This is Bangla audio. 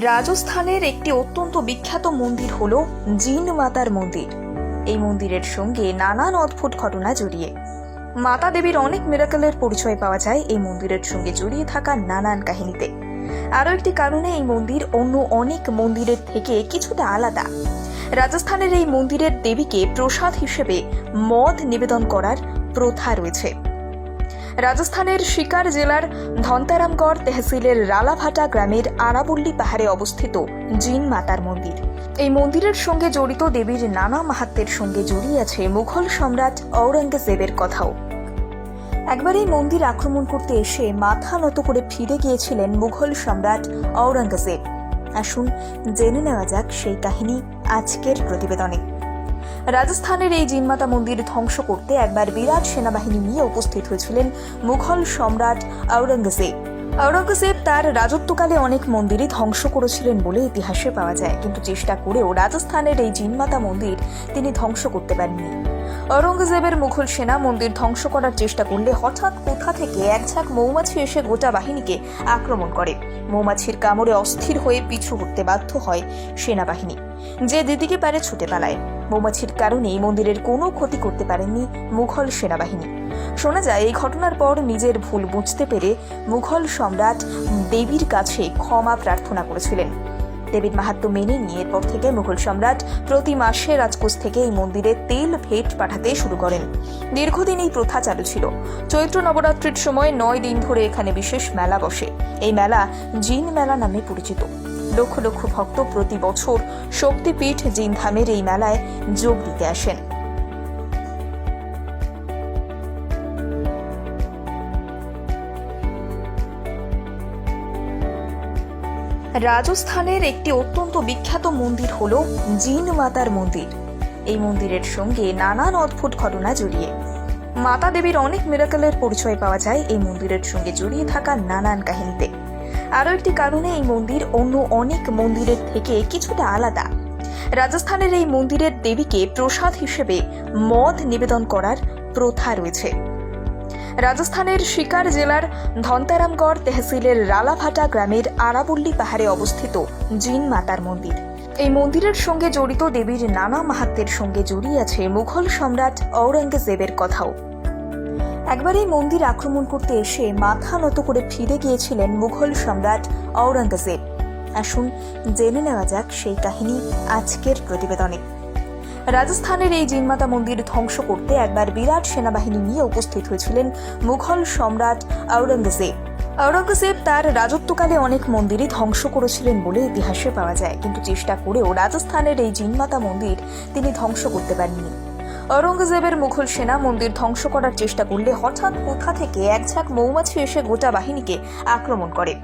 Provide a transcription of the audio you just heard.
রাজস্থানের একটি অত্যন্ত বিখ্যাত মন্দির হল জিন মাতার মন্দির। এই মন্দিরের সঙ্গে নানান অদ্ভুত ঘটনা জড়িয়ে। মাতা দেবীর অনেক মিরাকেলের পরিচয় পাওয়া যায় এই মন্দিরের সঙ্গে জড়িয়ে থাকা নানান কাহিনীতে। আরও একটি কারণে এই মন্দির অন্য অনেক মন্দিরের থেকে কিছুটা আলাদা। রাজস্থানের এই মন্দিরের দেবীকে প্রসাদ হিসেবে মদ নিবেদন করার প্রথা রয়েছে। রাজস্থানের শিকার জেলার ধন্তারামগড় তহসিলের রালাভাটা গ্রামের আরাবল্লী পাহাড়ে অবস্থিত জিন মাতার মন্দির। এই মন্দিরের সঙ্গে জড়িত দেবীর নানা মাহাত্মের সঙ্গে জড়িয়ে আছে মুঘল সম্রাট ঔরঙ্গজেবের কথাও। একবার এই মন্দির আক্রমণ করতে এসে মাথা নত করে ফিরে গিয়েছিলেন মুঘল সম্রাট ঔরঙ্গজেব। আসুন, জেনে নেওয়া যাক সেই কাহিনী আজকের প্রতিবেদনে। রাজস্থানের এই জিনমাতা মন্দির ধ্বংস করতে একবার বিরাট সেনাবাহিনী নিয়ে উপস্থিত হয়েছিলেন মুঘল সম্রাট আওরঙ্গজেব আওরঙ্গজেব তার রাজত্বকালে অনেক মন্দিরই ধ্বংস করেছিলেন বলে ইতিহাসে পাওয়া যায়, কিন্তু চেষ্টা করেও রাজস্থানের এই জিনমাতা মন্দির তিনি ধ্বংস করতে পারেননি। ঔরঙ্গজেবের মুঘল সেনা মন্দির ধ্বংস করার চেষ্টা করলে হঠাৎ কোথা থেকে এক ঝাঁক মৌমাছি এসে গোটা বাহিনীকে আক্রমণ করে। মৌমাছির কামড়ে অস্থির হয়ে পিছু হতে বাধ্য হয় সেনাবাহিনী। যে দিদিকে পারে ছুটে পালায়। মৌমাছির কারণে এই মন্দিরের কোনো ক্ষতি করতে পারেননি মুঘল সেনাবাহিনী। শোনা যায়, এই ঘটনার পর নিজের ভুল বুঝতে পেরে মুঘল সম্রাট দেবীর কাছে ক্ষমা প্রার্থনা করেছিলেন। দেবীর মাহাত্ম মেনে নিয়ে এরপর থেকে মুঘল সম্রাট প্রতি মাসে রাজকোষ থেকে এই মন্দিরে তেল ভেট পাঠাতে শুরু করেন। দীর্ঘদিন এই প্রথা চালু ছিল। চৈত্র নবরাত্রির সময় নয় দিন ধরে এখানে বিশেষ মেলা বসে। এই মেলা জিন মেলা নামে পরিচিত। লক্ষ লক্ষ ভক্ত প্রতি বছর শক্তিপীঠ জিনধামের এই মেলায় যোগ দিতে আসেন। রাজস্থানের একটি অত্যন্ত বিখ্যাত মন্দির হল জিন মাতার মন্দির। এই মন্দিরের সঙ্গে নানান অদ্ভুত ঘটনা জড়িয়ে। মাতা দেবীর অনেক মিরাকেলের পরিচয় পাওয়া যায় এই মন্দিরের সঙ্গে জড়িয়ে থাকা নানান কাহিনীতে। আরও একটি কারণে এই মন্দির অন্য অনেক মন্দিরের থেকে কিছুটা আলাদা। রাজস্থানের এই মন্দিরের দেবীকে প্রসাদ হিসেবে মদ নিবেদন করার প্রথা রয়েছে। রাজস্থানের শিকার জেলার ধন্তারামগড় তহসিলের রালাভাটা গ্রামের আরাবল্লী পাহাড়ে অবস্থিত জিন মাতার মন্দির। এই মন্দিরের সঙ্গে জড়িত দেবীর নানা মাহাত্মের সঙ্গে জড়িয়ে আছে মুঘল সম্রাট ঔরঙ্গজেবের কথাও। একবার এই মন্দির আক্রমণ করতে এসে মাথা নত করে ফিরে গিয়েছিলেন মুঘল সম্রাট ঔরঙ্গজেব। আসুন জেনে নেওয়া যাক সেই কাহিনী আজকের প্রতিবেদনে। রাজস্থানের এই জিনমাতা মন্দির ধ্বংস করতে একবার বিরাট সেনাবাহিনী নিয়ে উপস্থিত হয়েছিলেন মুঘল সম্রাট ঔরঙ্গজেব। ঔরঙ্গজেব তার রাজত্বকালে অনেক মন্দিরই ধ্বংস করেছিলেন বলে ইতিহাসে পাওয়া যায়, কিন্তু চেষ্টা করেও রাজস্থানের এই জিনমাতা মন্দির তিনি ধ্বংস করতে পারেননি। ঔরঙ্গজেবের মুঘল সেনা মন্দির ধ্বংস করার চেষ্টা করলে হঠাৎ কোথা থেকে এক ঝাঁক মৌমাছি এসে গোটা বাহিনীকে আক্রমণ করে।